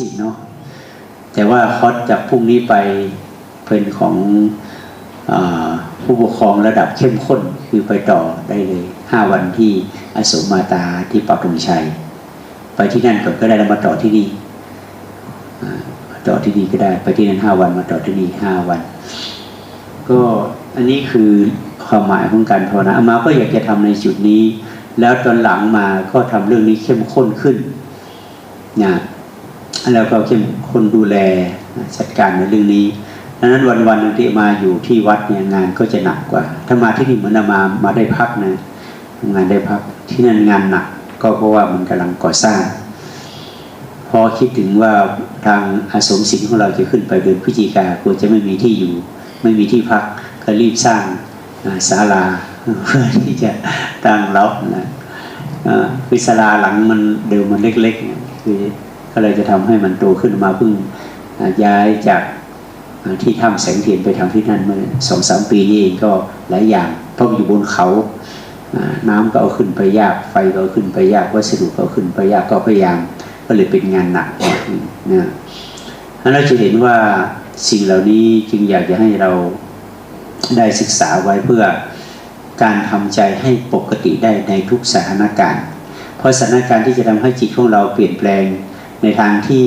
สิเนาะแต่ว่าคอร์สจากพรุ่งนี้ไปเป็นของอผู้ปกครองระดับเข้มข้นคือไปต่อได้เลยห้าวันที่อสมมาตาที่ปักธงชัย ไปที่นั่นก่อนก็ได้แล้วมาต่อที่นี่ต่อที่นี่ก็ได้ไปที่นั่นห้าวันมาต่อที่นี่ห้าวัน ก็อันนี้คือความหมายของการภาวนาอามาก็อยากจะทำในจุดนี้ แล้วตอนหลังมาก็ทำเรื่องนี้เข้มข้นขึ้นนะ แล้วก็เข้มข้นดูแลจัดการในเรื่องนี้ดังนั้นวันวันๆที่มาอยู่ที่วัดเนี่ยงานก็จะหนักกว่า ถ้ามาที่นี่เหมือนอามามาได้พักนะงานได้พักที่นั่นงานหนักก็เพราะว่ามันกำลังก่อสร้าง พอคิดถึงว่าทางอาสมศิลป์ของเราจะขึ้นไปเดือนพฤศจิกากลัวจะไม่มีที่อยู่ ไม่มีที่พักก็รีบสร้างศาลาเพื่อที่จะตั้งรับนะคือศาลาหลังมันเดิมมันเล็กๆคือ ก็เลยจะทำให้มันโตขึ้นมาเพิ่งย้ายจากที่ถ้ำแสงเทียนไปทำที่นั่นเมื่อสองสามปีนี้เองก็หลายอย่างเพราะอยู่บนเขาน้ำก็เอาขึ้นไปยากไฟก็เอาขึ้นไปยากวัสดุก็เอาขึ้นไปยากก็พยายามก็เลยเป็นงานหนักนะเราจะเห็นว่าสิ่งเหล่านี้จึงอยากจะให้เราได้ศึกษาไว้เพื่อการทำใจให้ปกติได้ในทุกสถานการณ์ เพราะสถานการณ์ที่จะทำให้จิตของเราเปลี่ยนแปลง ในทางที่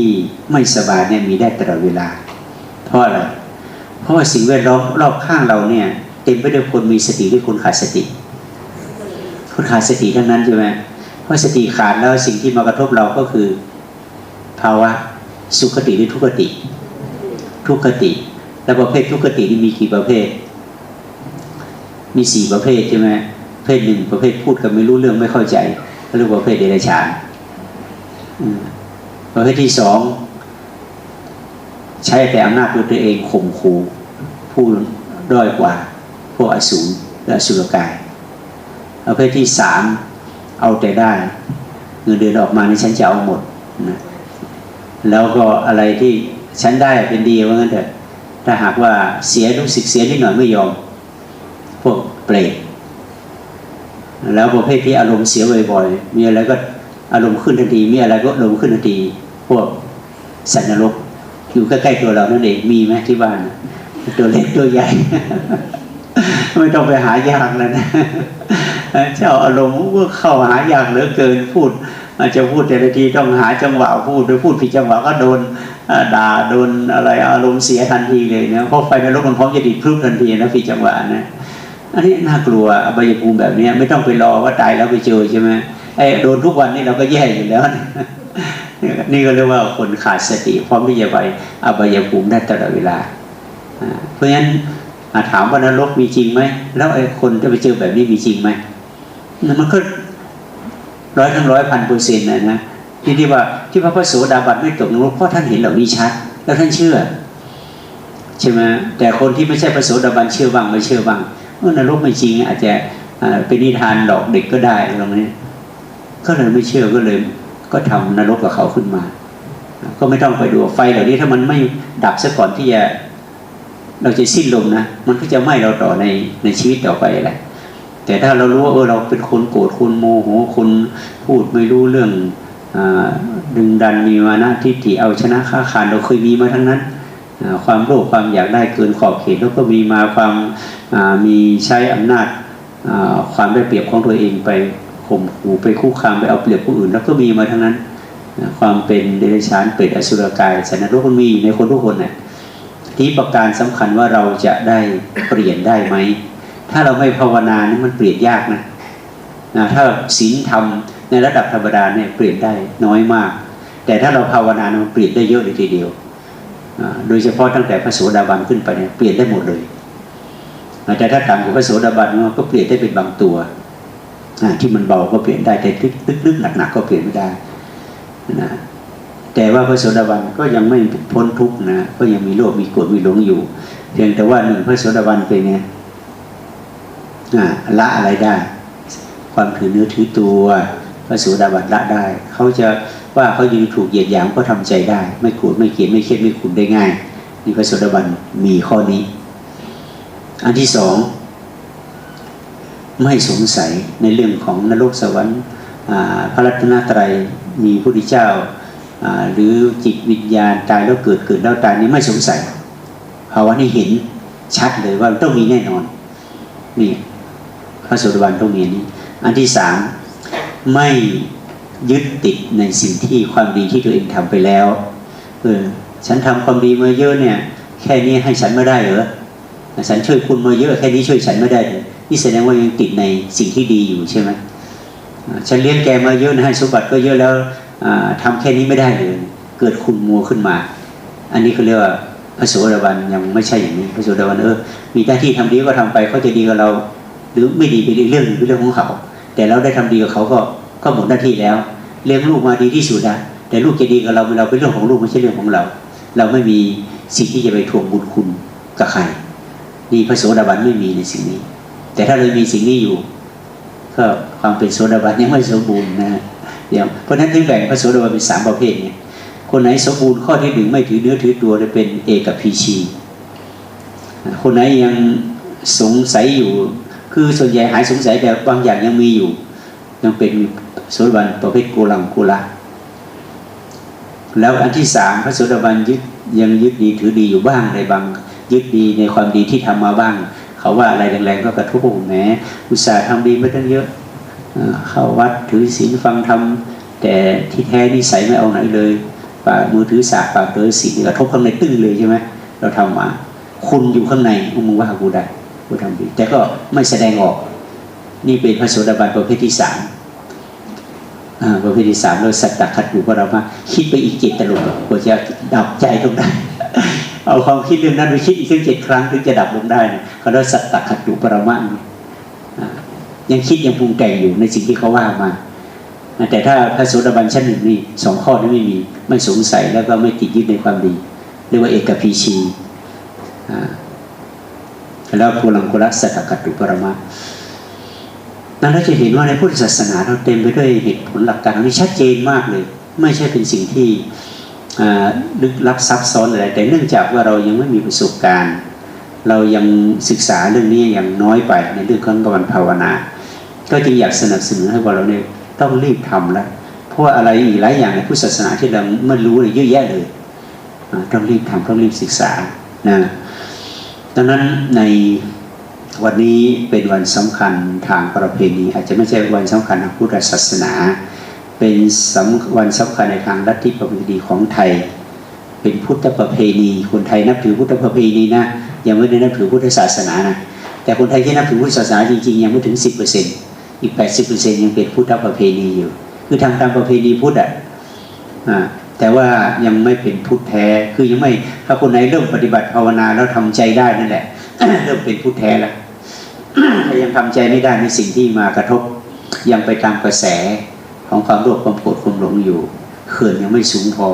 ไม่สบายเนี่ยมีได้ตลอดเวลา เพราะอะไร เพราะว่าสิ่งแวดล้อมรอบข้างเราเนี่ยเต็มไปด้วยคนมีสติด้วยคนขาดสติ คนขาดสติทั้งนั้นใช่ไหมเพราะสติขาดแล้วสิ่งที่มากระทบเราก็คือ ภาวะสุขติหรือทุกขติ ทุกขติ แล้วประเภททุกขตินี่มีกี่ประเภท มีสี่ประเภทใช่ไหมประเภทหนึ่งประเภทพูดกันไม่รู้เรื่องไม่เข้าใจเรียกว่าประเภทเดรัจฉานอืม ประเภทที่สองใช้แต่อำนาจตัวเองข่มขู่ผู้ด้อยกว่าพวกอสูรและสุรกายประเภทที่สามเอาแต่ได้เงินเดือนออกมาในฉันจะเอาหมดนะแล้วก็อะไรที่ฉันได้เป็นดีว่างั้นเถอะถ้าหากว่าเสียรู้สึกเสียนิดหน่อยไม่ยอม พวกเปรตแล้วประเภทที่อารมณ์เสียบ่อยๆมีอะไรก็ อารมณ์ขึ้นทันทีมีอะไรก็อารมณ์ขึ้นทันทีพวกสัตว์นรกอยู่ใกล้ๆตัวเรานั่นเองมีไหมที่บ้านตัวเล็กตัวใหญ่ ไม่ต้องไปหายากแล้วนะเจ้าอารมณ์ก็เข้าหายากเหลือเกินพูด อาจจะพูดแต่ละทีต้องหาจังหวะพูดหรือพูดผิดจังหวะก็โดนด่าโดนอะไรอารมณ์เสียทันทีเลยนะเพราะไฟในรถมันพร้อมจะดิดพรึบทันทีนะผิดจังหวะนะอันนี้น่ากลัวอบายภูมิแบบนี้ไม่ต้องไปรอว่าตายแล้วไปเจอใช่ไหม ไอ้โดนทุกวันนี่เราก็แย่อยู่แล้วน,นี่ก็เรียกว่าคนขาดสติพร้อมที่จะไปอบายภูมิได้ตลอดเวลา เพราะฉะนั้นถามว่านรกมีจริงไหม แล้วไอ้คนจะไปเจอแบบนี้มีจริงไหมมันก็ร้อยทั้งร้อยพันเปอร์เซ็นต์นะนะที่ที่ว่าที่พระพระโสดาบันไม่ตกนรกเพราะท่านเห็นเหล่านี้ชัด แล้วท่านเชื่อใช่ไหมแต่คนที่ไม่ใช่พระโสดาบันเชื่อบ้างไม่เชื่อบ้างเออนรกไม่จริงอาจจะเป็นนิทานหลอกเด็กก็ได้ตรงนี้ ก็เลยไม่เชื่อก็เลยก็ทำนรกกับเขาขึ้นมา ก็ไม่ต้องไปดูไฟเหล่านี้ถ้ามันไม่ดับซะก่อนที่จะเราจะสิ้นลมนะมันก็จะไหม้เราต่อในในชีวิตต่อไปแหละแต่ถ้าเรารู้ว่าเออเราเป็นคนโกรธคนโมโหคนพูดไม่รู้เรื่องอดึงดันมีมานะทิฏฐิเอาชนะค้าขานเราเคยมีมาทั้งนั้น ความโลภความอยากได้เกินขอบเขตแล้วก็มีมาความามีใช้อำนาจความได้เปรียบของตัวเองไป ข่มขู่ไปคุกคามไปเอาเปรียบผู้อื่น แล้วก็มีมาทั้งนั้นความเป็นเดรัจฉานเปรตอสุรกายสันนรกมันมีอยู่ในคนทุกคนน่ะที่ประการสำคัญว่าเราจะได้เปลี่ยนได้ไหม ถ้าเราไม่ภาวนานี่มันเปลี่ยนยากนะนะถ้าศีลธรรมในระดับธรรมดาเนี่ยเปลี่ยนได้น้อยมาก แต่ถ้าเราภาวนามันเปลี่ยนได้เยอะเลยทีเดียว โดยเฉพาะตั้งแต่พระโสดาบันขึ้นไปเนี่ยเปลี่ยนได้หมดเลยแต่ถ้าต่ำกว่าพระโสดาบันมันก็เปลี่ยนได้เป็นบางตัว ที่มันเบาก็เปลี่ยนได้แต่ลึกๆหนักๆก็เปลี่ยนไม่ได้นะแต่ว่าพระโสดาบันก็ยังไม่พ้นทุกนะก็ยังมีโลภมีโกรธมีหลงอยู่ เพียงแต่ว่าหนึ่งพระโสดาบันเป็นไงละอะไรได้ ความถือเนื้อถือตัวพระโสดาบันละได้ เขาจะว่าเขายืนถูกเหยียดหยามก็ทำใจได้ ไม่โกรธไม่เกลียดไม่เครียดไม่ขุนได้ง่ายนี่พระโสดาบันมีข้อนี้ อันที่สอง ไม่สงสัยในเรื่องของนรกสวรรค์พระรัตนตรัยมีพระพุทธเจ้า หรือจิตวิญญาณตายแล้วเกิดเกิดแล้วตายนี่ไม่สงสัยภาวะนี้เห็นชัดเลยว่าต้องมีแน่นอนนี่พระสดาบันต้องมีนี้ อันที่สามไม่ยึดติดในสิ่งที่ความดีที่ตัวเองทำไปแล้วเออฉันทำความดีมาเยอะเนี่ย แค่นี้ให้ฉันไม่ได้เหรอฉันช่วยคุณมาเยอะแค่นี้ช่วยฉันไม่ได้เลย นี่แสดงว่ายังติดในสิ่งที่ดีอยู่ใช่ไหมฉันเลี้ยงแกมาเยอะนะให้สมบัติก็เยอะแล้วอ่าทำแค่นี้ไม่ได้เลยเกิดคุณมัวขึ้นมา อันนี้เขาเรียกว่าพระโสดาบันยังไม่ใช่อย่างนี้พระโสดาบันเออมีหน้าที่ทำดีก็ทำไปเขาจะดีกับเรา หรือไม่ดีเป็นเรื่องหนึ่งเป็นเรื่องของเขา แต่เราได้ทำดีกับเขาก็ก็หมดหน้าที่แล้วเลี้ยงลูกมาดีที่สุดนะแต่ลูกจะดีกับเราเราเป็นเรื่องของลูกไม่ใช่เรื่องของเรา เราไม่มีสิ่งที่จะไปทวงบุญคุณกับใครนี่พระโสดาบันไม่มีในสิ่งนี้ แต่ถ้าเรามีสิ่งนี้อยู่ ก็ความเป็นโสดาบันยังไม่สมบูรณ์นะเดี๋ยวเพราะฉะนั้นถึงแบ่งพระโสดาบันเป็นสามประเภทเนี่ยคนไหนสมบูรณ์ข้อที่หนึ่งไม่ถือเนื้อถือตัวจะเป็นเอกพีชี คนไหนยังสงสัยอยู่ คือส่วนใหญ่หายสงสัยแต่บางอย่างยังมีอยู่ ยังเป็นโสดาบันประเภทโกลังโกละแล้วอันที่สามพระโสดาบันยึดยังยึดดีถือดีอยู่บ้างในบางยึดดีในความดีที่ทำมาบ้าง เขาว่าอะไรแรงๆก็กระทบแหมอุตส่าห์ทำดีไม่ตั้งเยอะเข้าวัดถือศีลฟังธรรมแต่ที่แท้นิสัยไม่เอาไหนเลยปากมือถือสากปากเตอศีลกระทบข้างในตึ้งเลยใช่ไหมเราทำมาคุณอยู่ข้างในมึงว่ากูได้กูทำดีแต่ก็ไม่แสดงออก นี่เป็นพระโสดาบันประเภทที่สามประเภทที่สามเราสัตตขัดอยู่กับเรามาคิดไปอีกจ็ดตลบกว่าจะดับใจตรงได้ เอาความคิดเรื่องนั้นไปคิดอีกถึงเจ็ดครั้งถึงจะดับลงได้นะเขาเรียกสัตตขัดอยู่ปรมายังคิดยังปรุงแต่งอยู่ในสิ่งที่เขาว่ามา แต่ถ้าพระโสดาบันชั้นหนึ่งนี่สองข้อนี้ไม่มีไม่สงสัยแล้วก็ไม่ติดยึดในความดีเรียกว่าเอกพีชีแล้วภูลังกุลสัตตกัตตุปรมานั้นเราจะเห็นว่าในพุทธศาสนาเราเต็มไปด้วยเหตุผลหลักการที่ชัดเจนมากเลย ไม่ใช่เป็นสิ่งที่ ลึกลับซับซ้อนอะไรแต่เนื่องจากว่าเรายังไม่มีประสบการณ์ เรายังศึกษาเรื่องนี้อย่างน้อยไปในเรื่องของการภาวนา ก็จึงอยากสนับสนุนให้ว่าเราเนี่ยต้องรีบทำแล้วเพราะอะไรอีกหลายอย่างในพุทธศาสนาที่เราไม่รู้เลยเยอะแยะเลยต้องรีบทำต้องรีบศึกษานะดังนั้นในวันนี้เป็นวันสำคัญทางประเพณี อาจจะไม่ใช่วันสำคัญทางพุทธศาสนา เป็นสำวันสำคัญในทางลัทธิประเพณีของไทย เป็นพุทธประเพณี คนไทยนับถือพุทธประเพณีนะยังไม่ได้นับถือพุทธศาสนานะแต่คนไทยที่นับถือพุทธศาสนาจริงๆยังไม่ถึง 10%อีก 80%ยังเป็นพุทธประเพณีอยู่ คือทำตามประเพณีพุทธอะแต่ว่ายังไม่เป็นพุทธแท้คือยังไม่ถ้าคนไหนเริ่มปฏิบัติภาวนาแล้วทำใจได้นั่นแหละเริ่มเป็นพุทธแท้แล้วถ้ายังทำใจไม่ได้ในสิ่งที่มากระทบยังไปตามกระแส ของความโลภความโกรธความหลงอยู่เขื่อนยังไม่สูงพอ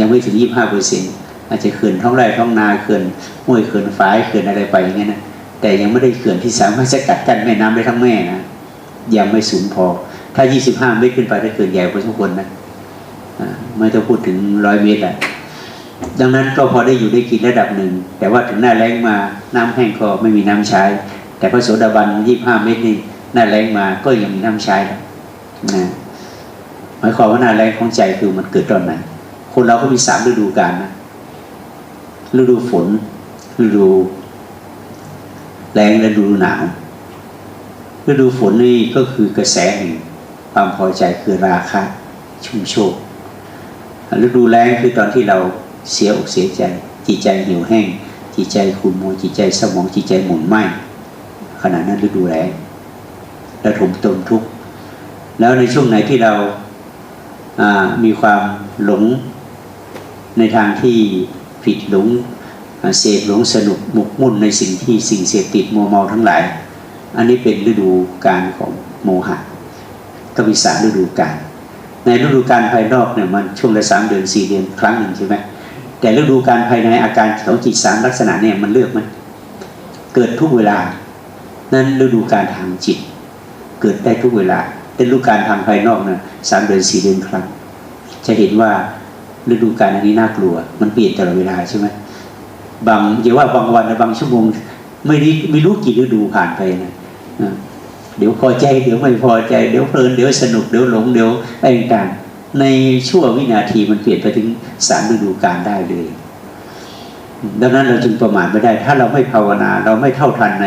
ยังไม่ถึง 25เปอร์เซ็นต์อาจจะเขื่อนท้องไร่ท้องนาเขื่อนห้วยเขื่อนฝายเขื่อนอะไรไปอย่างเงี้ยนะแต่ยังไม่ได้เขื่อนที่สามารถจะกัดกันแม่น้ำได้ทั้งแม่นะยังไม่สูงพอ ถ้า 25 เมตรขึ้นไปได้เขื่อนใหญ่พอสมควรนะไม่ต้องพูดถึงร้อยเมตรแหละดังนั้นก็พอได้อยู่ได้กินระดับหนึ่ง แต่ว่าถึงหน้าแรงมาน้ำแห้งก็ไม่มีน้ำใช้ แต่พระโสดาบันยี่ห้าเมตรนี่หน้าแรงมาก็ยังมีน้ำใช้นะ หมายความว่าหน้าแรงของใจคือมันเกิดตอนไหน คนเราก็มีสามฤดูกาลนะฤดูฝนฤดู แรงและฤดูหนาวฤดูฝนนี่ก็คือกระแสแห่งความพอใจคือราคะชุ่มโชคฤดูแล้งคือตอนที่เราเสียอกเสียใจ จิตใจหิวแห้ง จิตใจขุ่นมัวจิตใจสมองจิตใจหมุนไหมขณะนั้นฤดูแล้งระถมตมทุกข์แล้วในช่วงไหนที่เรา มีความหลงในทางที่ผิดหลงเสพหลงสนุกหมกมุ่นในสิ่งที่สิ่งเสพติดมัวเมาทั้งหลาย อันนี้เป็นฤดูการของโมหะก็มีสามฤดูกาลในฤดูการภายนอกเนี่ยมันช่วงละสามเดือนสี่เดือนครั้งหนึ่งใช่ไหมแต่ฤดูการภายในอาการของจิตสามลักษณะเนี่ยมันเลือกไหมเกิดทุกเวลา นั่นฤดูการทางจิต เกิดได้ทุกเวลาแต่ฤดูการทางภายนอกเนี่ย สามเดือนสี่เดือนครั้ง จะเห็นว่าฤดูการอันนี้น่ากลัว มันเปลี่ยนตลอดเวลาใช่ไหมบางอย่าว่าบางวันนะบางชั่วโมงไม่รู้ไม่รู้กี่ฤดูผ่านไปนะเดี๋ยวพอใจ เดี๋ยวไม่พอใจ เดี๋ยวเพลินเดี๋ยวสนุกเดี๋ยวหลงเดี๋ยวอะไรต่างในชั่ววินาทีมันเปลี่ยนไปถึงสามฤดูกาลได้เลย ดังนั้นเราจึงประมาทไม่ได้ ถ้าเราไม่ภาวนา เราไม่เท่าทันใน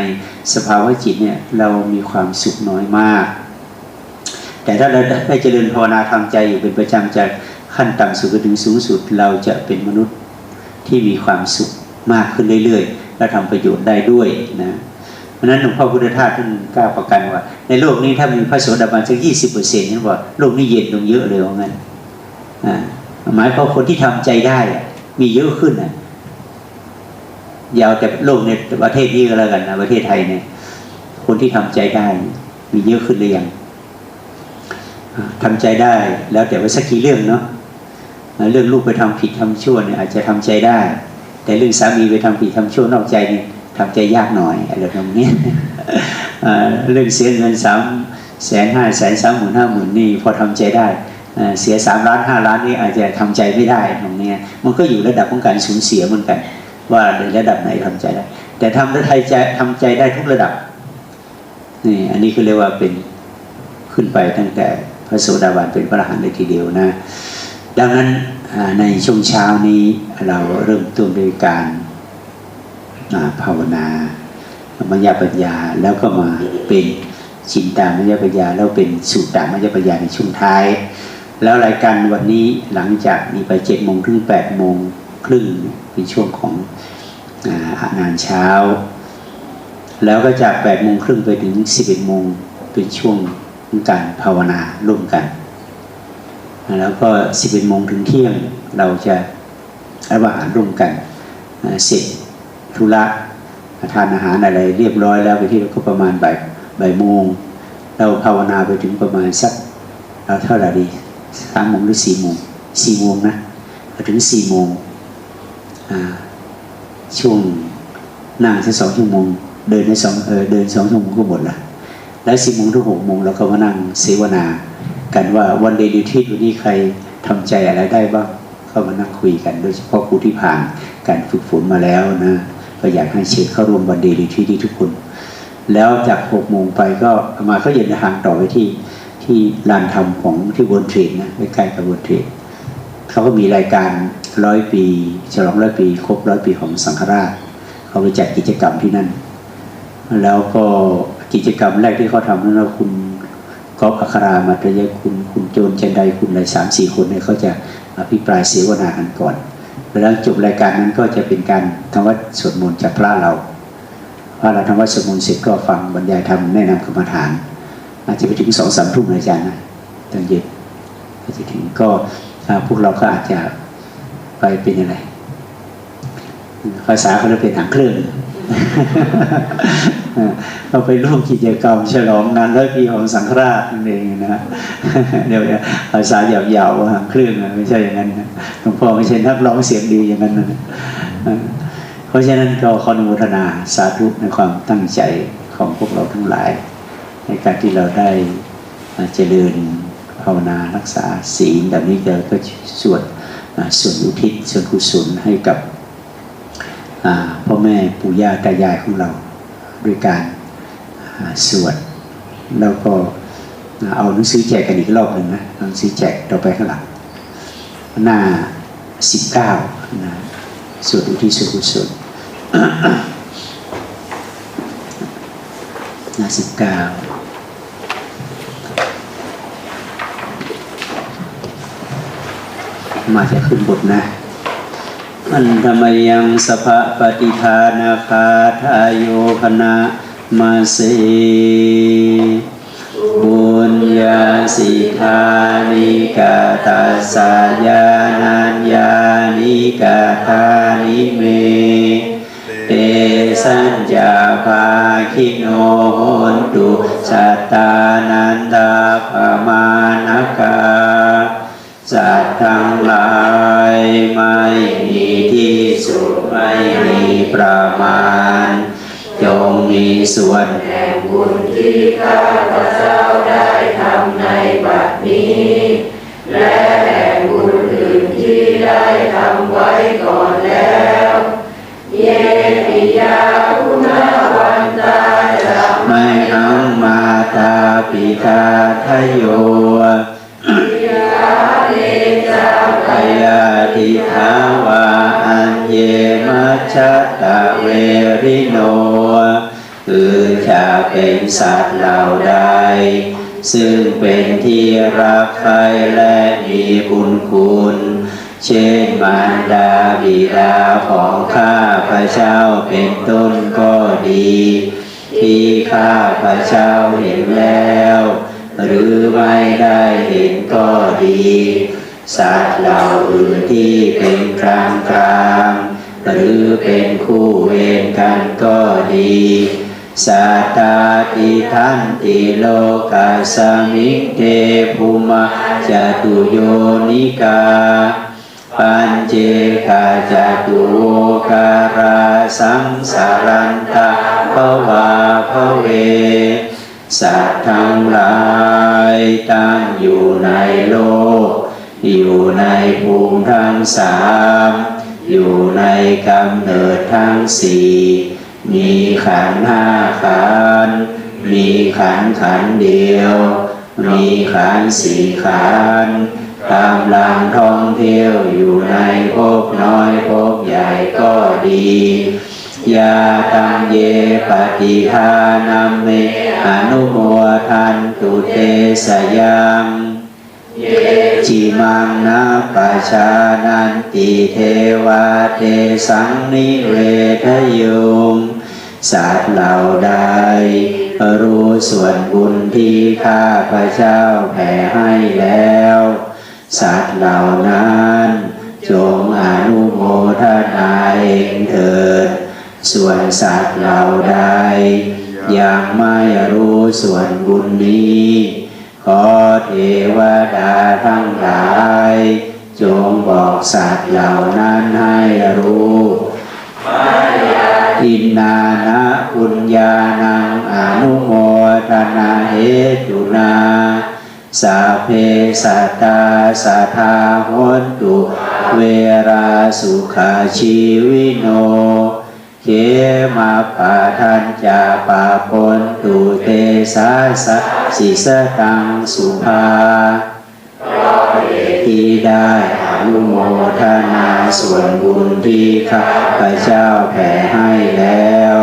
สภาวะจิตเนี่ย เรามีความสุขน้อยมาก แต่ถ้าเราได้เจริญภาวนาทางใจอยู่เป็นประจำจากขั้นต่ำสุดไปถึงสูงสุด เราจะเป็นมนุษย์ที่มีความสุขมากขึ้นเรื่อยๆและทำประโยชน์ได้ด้วยนะเพราะนั้นหลวงพ่อพุทธทาสท่านกล้าประกันว่า ในโลกนี้ถ้ามีพระโสดาบันสักยี่สิบเปอร์เซ็นต์นี่บอกโลกนี้เย็นลงเยอะเลยว่างั้นหมายความคนที่ทำใจได้มีเยอะขึ้นนะยาวแต่โลกในประเทศนี้ก็แล้วกันนะประเทศไทยเนี่ยคนที่ทำใจได้มีเยอะขึ้นหรือยัง อ่าทำใจได้แล้วแต่ว่าสักกี่เรื่องเนาะเรื่องลูกไปทำผิดทำชั่วเนี่ยอาจจะทำใจได้ แต่เรื่องสามีไปทำผิดทำชั่วนอกใจนี่ทำใจยากหน่อยอะไรแบบนี้เรื่องเสียเงินสามแสนห้าแสนสามหมื่นห้าหมื่นนี่พอทำใจได้เสียสามล้านห้าล้านนี่อาจจะทำใจไม่ได้ตรงเนี้ยมันก็อยู่ระดับของการสูญเสียเหมือนกัน ว่าในระดับไหนทำใจได้ แต่ทำได้ใจทำใจได้ทุกระดับนี่อันนี้คือเรียกว่าเป็นขึ้นไปตั้งแต่ ระโสดาบันเป็นพระอรหันต์เลยทีเดียวนะดังนั้นในช่วงเช้านี้เราเริ่มต้นด้วยการาภาวนามยปัญญาแล้วก็มาเป็นชินตามยปัญญา แล้วเป็นสุตตามยปัญญาในช่วงท้าย แล้วรายการวันนี้หลังจากนี้ไปเจ็ดโมงถึงแปดโมงครึ่งเป็นช่วงของอางานเช้า แล้วก็จากแปดโมงครึ่งไปถึงสิบเอ็ดโมงเป็นช่วง ขอการภาวนาร่วมกัน แล้วก็สิบเอ็ดโมงถึงเที่ยงเราจะรับอาหารร่วมกันเสร็จธุระทานอาหารอะไรเรียบร้อยแล้วไปที่เราก็ประมาณบ่ายบ่ายโมงเราภาวนาไปถึงประมาณสักเอาเท่าไหร่ดีสามโมงหรือสี่โมงสี่โมงนะถึงสี่โมงช่วงนั่งสักสองชั่วโมง เดินในสองเออเดินสองชั่วโมงก็หมดละ แล้วสี่โมงถึงหกโมงเราก็มานั่งเสวนา กันว่าวันเดย์ดิวทีวันนี้ใครทำใจอะไรได้บ้างเขามานั่งคุยกัน โดยเฉพาะผู้ที่ผ่านการฝึกฝนมาแล้วนะก็อยากให้เชิญเข้าร่วมวันเดย์ดิวทีทุกคน แล้วจากหกโมงไปก็อามาก็เดินทางต่อไปที่ที่ลานธรรมของที่บนเทรดนะใกล้ๆกับบนเทรดเขาก็มีรายการร้อยปีฉลองร้อยปีครบร้อยปีของสังฆราช เขาไปจัดกิจกรรมที่นั่น แล้วก็ กิจกรรมแรกที่เขาทำนั้นเราคุณก็อัครามาตยคุณคุณโจรเจนใดคุณอะไรสามสี่คนเนี่ยเขาจะอภิปรายเสวนากันก่อนแล้วจบรายการนั้นก็จะเป็นการทำวัดสวดมนต์จากพระเราพระเราทำวัดสวดมนต์เสร็จก็ฟังบรรยายธรรมแนะนำกรรมฐาน อาจจะไปถึงสองสามทุ่มนะอาจารย์นะตอนเย็นก็จจะถึงก็พวกเราก็อาจจะไปเป็นอะไรภาษาเขาเรียกเป็นหางเครื่อง เราไปร่วมกิจกรรมฉลองงานร้อยปีของสังฆราชนั่นเองนะเดี๋ยวนี่ยภาษาหยาบๆหางเครื่องนะไม่ใช่อย่างนั้นนะหลวงพ่อไม่ใช่นักร้องเสียงดีอย่างนั้นนะเพราะฉะนั้นก็ขออนุโมทนาสาธุในความตั้งใจของพวกเราทั้งหลาย ในการที่เราได้เจริญภาวนารักษาศีลแบบนี้เราก็ส่วนส่วนอุทิศส่วนกุศลให้กับพ่อแม่ปู่ย่าตายายของเรา ด้วยการสวดแล้วก็เอาหนังสือแจกกันอีกรอบหนึ่งนะหนังสือแจกต่อไปข้างหลังหน้าสิบเก้านะสวดอุทิศส่วนกุศลหน้าสิบเก้ามาจะขึ้นบทนะ อันธรรมยังสภะปฏิทานาคาทายโยคณะมาเสบุญญาสิทานิกาตาสายานัญญานิกาทานิเม เตสัญญาภาคิโนโหนตุสัตตานันตาภมานกาสัตว์ทั้งหลายไม่มี สุดไม่มีประมาณ จงมีส่วนแห่งบุญที่ข้าพระเจ้าได้ทำในบัดนี้ และแห่งบุญอื่นที่ได้ทำไว้ก่อนแล้ว เยติยาคุณาวันตาจะไม่หังมาตาปิตาทโย ชชะตะเวริโน คือจะเป็นสัตว์เหล่าใด ซึ่งเป็นที่รักใครและมีบุญคุณ เช่นมารดาบิดาของข้าพระเจ้าเป็นต้นก็ดี ที่ข้าพระเจ้าเห็นแล้ว หรือไม่ได้เห็นก็ดีสัตว์เหล่าอื่นที่เป็นกลางกลาง หรือเป็นคู่เวรกันก็ดีสัตตาติทันติโลกาสมิงเทภูมาจตุโยนิกา ปัญเจกาจตุโวการาสังสารันตาภวาภเว สัตว์ทั้งหลายตั้งอยู่ในโลก อยู่ในภูมิทั้งสาม อยู่ในกำเนิดทั้งสี่มีขันห้าขัน มีขันขันเดียว มีขันสี่ขันกำลังท่องเที่ยวอยู่ในภพน้อยภพใหญ่ก็ดียาตังเยปฏิทานัมเมอนุโมทันตุเตสยัง จิมังนาปะชานันติเทวาเทสังนิเวทยุงสัตว์เหล่าใดรู้ส่วนบุญที่ข้าพระเจ้าแผ่ให้แล้ว สัตว์เหล่านั้น จงอนุโมทนาเองเถิด ส่วนสัตว์เหล่าใด ยังไม่รู้ส่วนบุญนี้ ขอเทวดาทั้งหลาย จงบอกสัตว์เหล่านั้นให้รู้ทินนานะปุญญาณังอนุโมทนาเหตุนาสาเพสัตตาสัทธาหนตุ เวราสุขาชีวิโน เขมาปาทันจาปาปนตุเตสาสะสิสตังสุภาที่ได้อนุโมทนาส่วนบุญที่ข้าพระเจ้าแผ่ให้แล้ว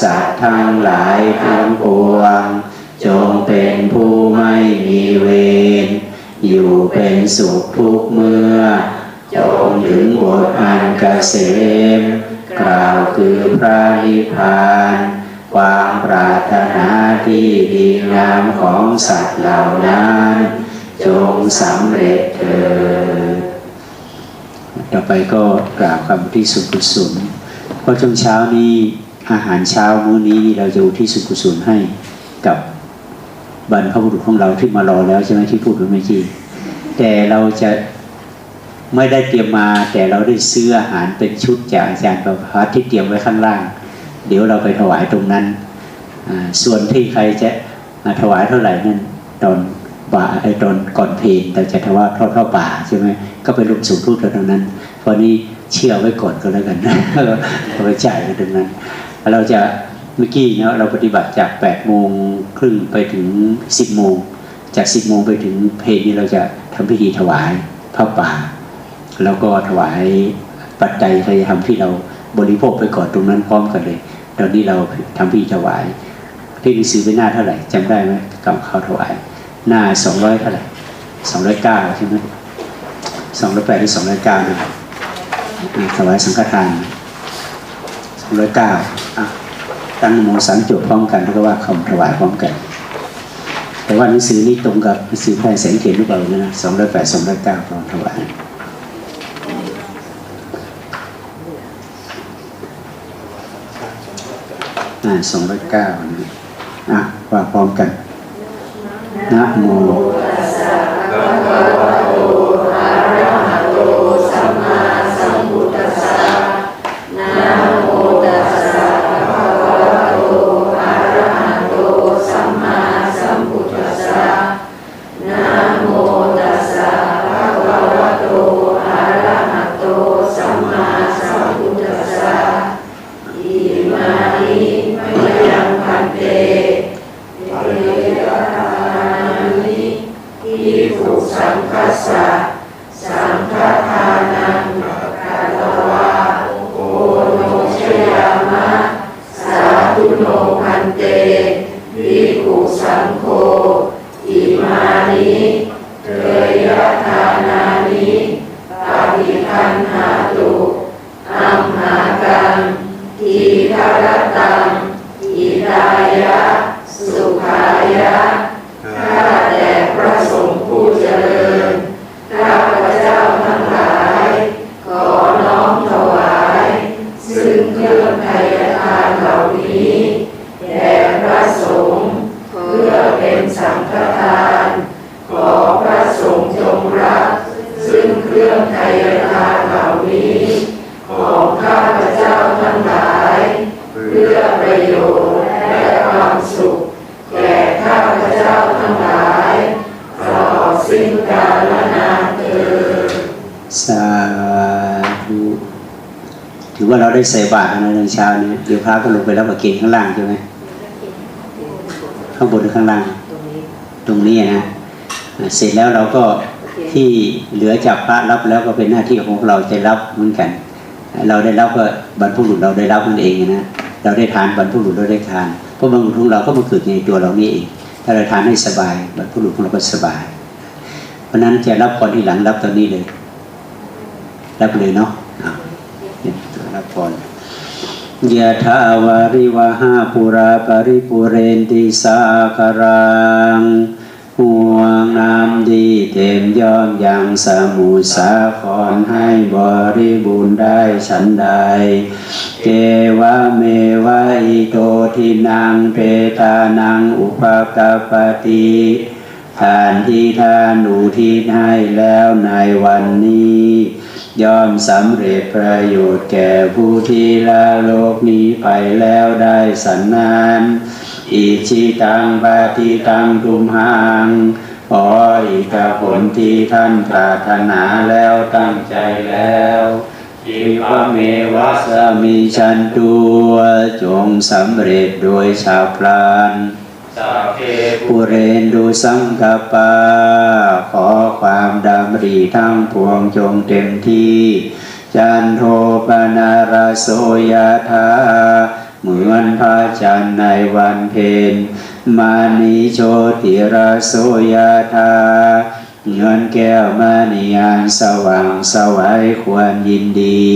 สัตว์ทั้งหลายทั้งปวง จงเป็นผู้ไม่มีเวรอยู่เป็นสุขทุกเมื่อ จงถึงบทอันเกษม กล่าวคือพระนิพพาน ความปรารถนาที่ดีงามของสัตว์เหล่านั้น จงสำเร็จเถิดต่อไปก็กล่าวคำที่สุกุศลเพราะช่วงเช้านี้อาหารเช้ามื้อนี้เราจะอุที่สุกุศลให้กับบรรพบุรุษของเราที่มารอแล้วใช่ไหมที่พูดเมื่อกี้แต่เราจะ ไม่ได้เตรียมมาแต่เราได้ซื้ออาหารเป็นชุดจากอาจารย์ประพัฒที่เตรียมไว้ข้างล่าง เดี๋ยวเราไปถวายตรงนั้น ส่วนที่ใครจะอ่าถวายเท่าไหร่นั่นตอนบ่าไอ้ตอนก่อนเพลงเราจะถวายทอดเข้าป่าใช่ไหมก็ไปรวมสูตรทูตกันตรงนั้นเพราะนี้เชื่อไว้ก่อนก็แล้วกันเราไปจ่ายกันตรงนั้น เราจะเมื่อกี้เนี่ยเราปฏิบัติจาก8ปดโมงครึ่งไปถึง 10บโมงจาก 10บโมงไปถึงเพลงนี้เราจะทำพิธีถวายพระป่า แล้วก็ถวายปัจจัยทายธรรมที่เราบริโภคไปก่อนตรงนั้นพร้อมกันเลยตอนนี้เราทำพิธีถวาย ที่หนังสือไปหน้าเท่าไหร่จำได้ไหมกับเขาถวาย หน้าสองร้อยเท่าไหร่สองร้อยเก้าใช่ไหมสองร้อยแปดหรือสองร้อยเก้านะถวายสังฆทานสองร้อยเก้าตั้งโมสังจบพร้อมกันแล้วก็ว่าคำถวายพร้อมกัน แต่ว่าหนังสือนี้ตรงกับหนังสือแพร่แสงเขียนหรือเปล่านะสองร้อยแปดสองร้อยเก้าพร้อมถวาย อ่าสองร้อยเก้านะอะว่าพร้อมกันนะโม ประโยชน์และความสุข แก่ข้าพระเจ้าทั้งหลายตลอดสิ้นกาลนานเถิดสาธุถือว่าเราได้ใส่บาตรในตอนเช้านี้เดี๋ยวพระก็ลงไปรับประเคนข้างล่างใช่ไหมข้างบนหรือข้างล่าง ตรงนี้นะเสร็จแล้วเราก็ที่เหลือจากพระรับแล้วก็เป็นหน้าที่ของเราจะรับเหมือนกัน เราได้รับก็บรรพบุรุษเราได้รับนั่นเองนะ เราได้ทานบรรพุรุษเราได้ทานเพราะบรรพุรุษของเราก็มาเกิดในตัวเรานี่เองถ้าเราทานให้สบายบรรพุรุษของเราก็สบาย เพราะนั้นจะรับพรที่หลังรับตอนนี้เลยรับเลยเนาะรับพรยะถาวาริวหาปุราปริปุเรนติสาคารัง ห่วงน้ำดีเต็มยอมอยังสมุสาครให้บริบูรณ์ได้ฉันใด เกวะเมวะอิโตทินังเปตานังอุปกาปติทานที่ท่านอุทิศให้แล้วในวันนี้ย่อมสำเร็จประโยชน์แก่ผู้ที่ละโลกนี้ไปแล้วได้สันนาน อิชิตังปาติตังทุมหังขออีกผลที่ท่านปรารถนาแล้วตั้งใจแล้วจิวะเมวะสมิชันตัวจงสำเร็จโดยชาวพลานปุเรนดูสังกปา ขอความดำริทั้งปวงจงเต็มที่ จันโทปนาราโสยธา เหมือนพระจันทร์ในวันเพ็ญมานิโชติราโสยธาเงินแก้วมณีอันสว่างสวัยควรยินดี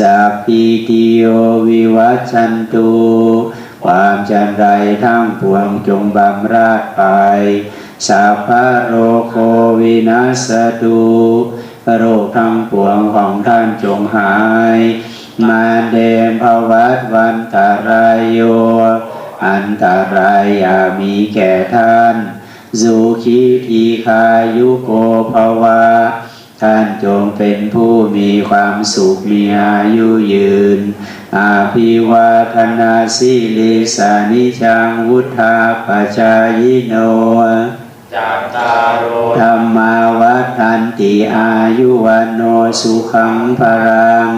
จากปีติโยวิวัชันตุความจันไรทั้งปวงจงบำราดไปสัพพโรโควินาสตุโรคทั้งปวงของท่านจงหาย มาเดมภวัตวันตารายโย อันตรายอย่ามีแก่ท่าน สุขีทีคายุโกภวะท่านจงเป็นผู้มีความสุขมีอายุยืน อาภิวาทนาสิลิสานิจังวุธาปจายโนจัตตารโอธรรมาวัฏันติอายุวันโนสุขังพรัง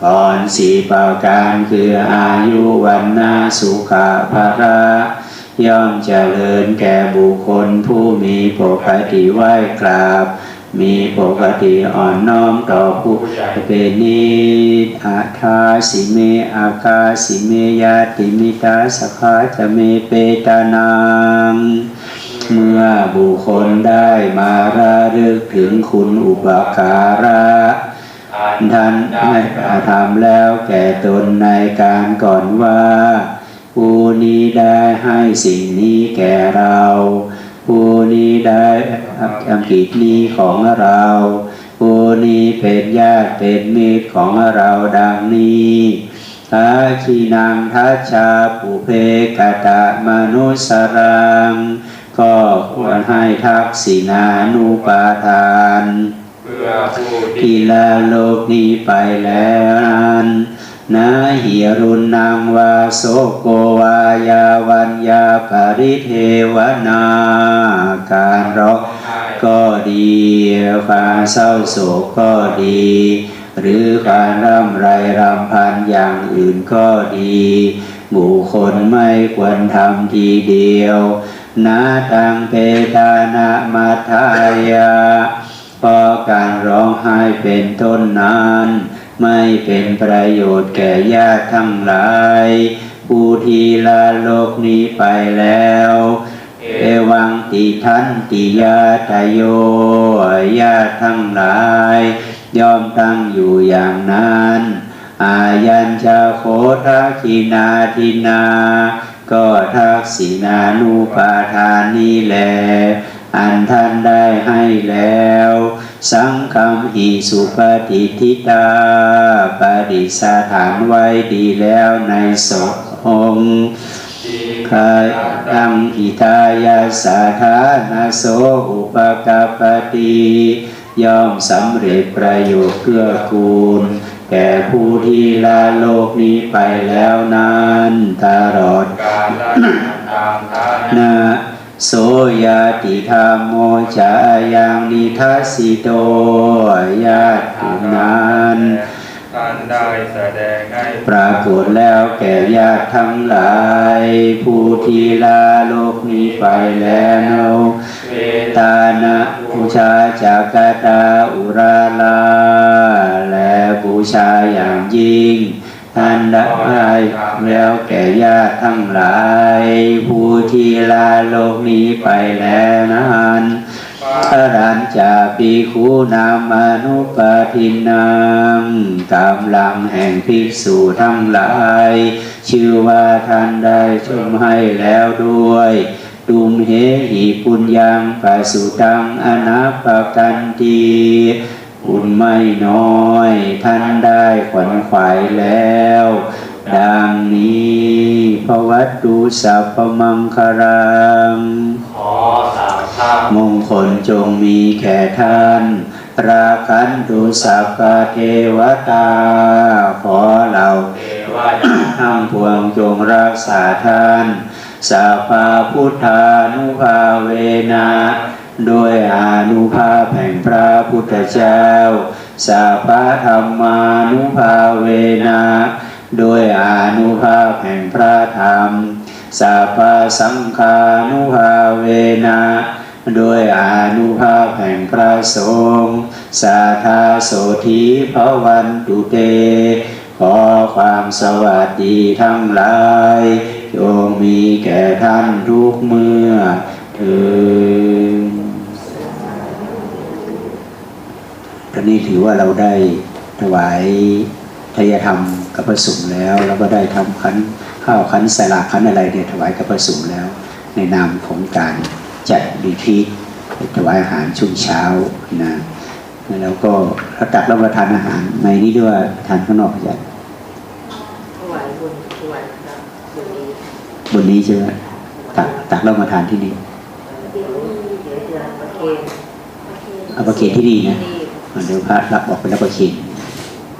พรสีประการคืออายุวันนาสุขะภระย่อมเจริญแก่บุคคลผู้มีปกติไหว้กราบ มีปกติอ่อนน้อมต่อผู้เป็นนิอาคาสิเมอาคาสิเมยาติมิตาสขาจะเมเปตานังเมื่อบุคคลได้มาระลึกถึงคุณอุปการะ นท่านได้กระทำแล้วแก่ตนในการก่อนว่าผู้นี้ได้ให้สิ่งนี้แก่เราผู้นี้ได้ทำกิจนี้ของเราผู้นี้เป็นญาติเป็นมิตรของเราดังนี้ทักขีนังทัชชาปุเพกตะมนุสรัง ก็ควรให้ทักษิณานุปาทาน พื่อผู้ที่ละโลกนี้ไปแล้วนั้นนะหิรุณังวาโสโกวายาวัญญาปริเทวนาการร้องก็ดีความเศร้าโศกก็ดี หรือการร่ำไรรำพันอย่างอื่นก็ดีบุคคลไม่ควรทำทีเดียว นาตังเปตานามาทายา เพราะการร้องไห้เป็นต้นนั้น ไม่เป็นประโยชน์แก่ญาติทั้งหลาย ผู้ที่ละโลกนี้ไปแล้ว เอวังติทันติยาตโยญาติทั้งหลาย ยอมตั้งอยู่อย่างนั้น อายัญจะโคทักขินาทินา ก็ทักษินานุปาทานนี้แล อันท่านได้ให้แล้ว สังคำหิสุปฏิทิตาปฏิสถานไว้ดีแล้วในสองคาตังอิทายาสาธานาโสอุปกาปติย่อมสำเร็จประโยชน์เกื้อกูล แก่ผู้ที่ลาโลกนี้ไปแล้วนั้นตลอดกาลตามทานนะ โสยติธรรมโมจายังนิทัสสิโตญาติผู้นั้นท่านได้แสดงให้ปรากฏแล้วแก่ญาติทั้งหลาย ผู้ที่ลาโลกนี้ไปแล้วเวตานะบูชาจากกตาอุราลา และบูชาอย่างยิ่ง ท่านได้แล้วแก่ญาติทั้งหลาย ผู้ที่ลาโลกนี้ไปแล้วนั้นพระรันจะปีคูนามานุปทินังกำลังแห่งภิกษุทั้งหลาย ชื่อว่าท่านได้ชมให้แล้วด้วยตุมเหหิปุญญังปัสสุตังอนัปปกันตี บุญไม่น้อย ท่านได้ขวัญขวายแล้ว ดังนี้พระวัตตุสัพพมังคารังขอสามข้ามงคลจงมีแก่ท่านราคันตุสัพพเทวตา ขอเราทั้งพวงจงรักษาท่านสัพพาพุทธานุภาเวนะ ด้วยอานุภาพแห่งพระพุทธเจ้าสัพพะธรรมานุภาเวนะด้วยอานุภาพแห่งพระธรรมสัพพะสังฆานุภาเวนะด้วยอานุภาพแห่งพระสงฆ์สาธาโสธีพระวันตุเต ขอความสวัสดีทั้งหลายจงมีแก่ท่านทุกเมื่อถึง ตอนนี้ถือว่าเราได้ถวายทายธรรมกับพระสงฆ์แล้ว แล้วก็ได้ทำขันข้าวขันสลากขันอะไรเนี่ยถวายกับพระสงฆ์แล้ว ในนามของการจัดดีทีถวายอาหารช่วงเช้านะแล้วก็ถ้าตักรับประทานอาหารในนี้ด้วยว่าทานข้างนอกจะถวายบุญถวายพระบุญนี้บนนี้ใช่ไหมตักตักเรามาทานที่นี่เดี๋ยวเดี๋ยวจะประเคนเอาประเคนที่นี่นะอ่า เดี๋ยวพระรับออกไปรับประเคน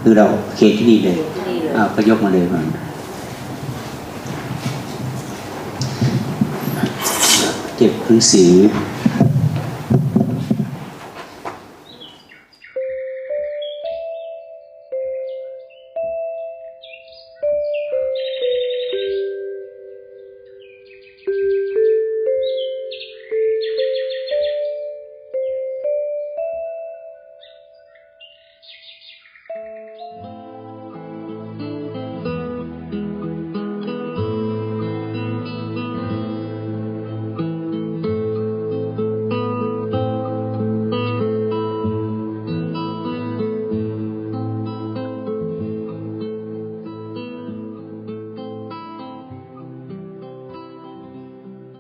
คือเราประเคนที่นี่เลยที่นี่เลยเอาก็ยกมาเลยก่อนเก็บหนังสือ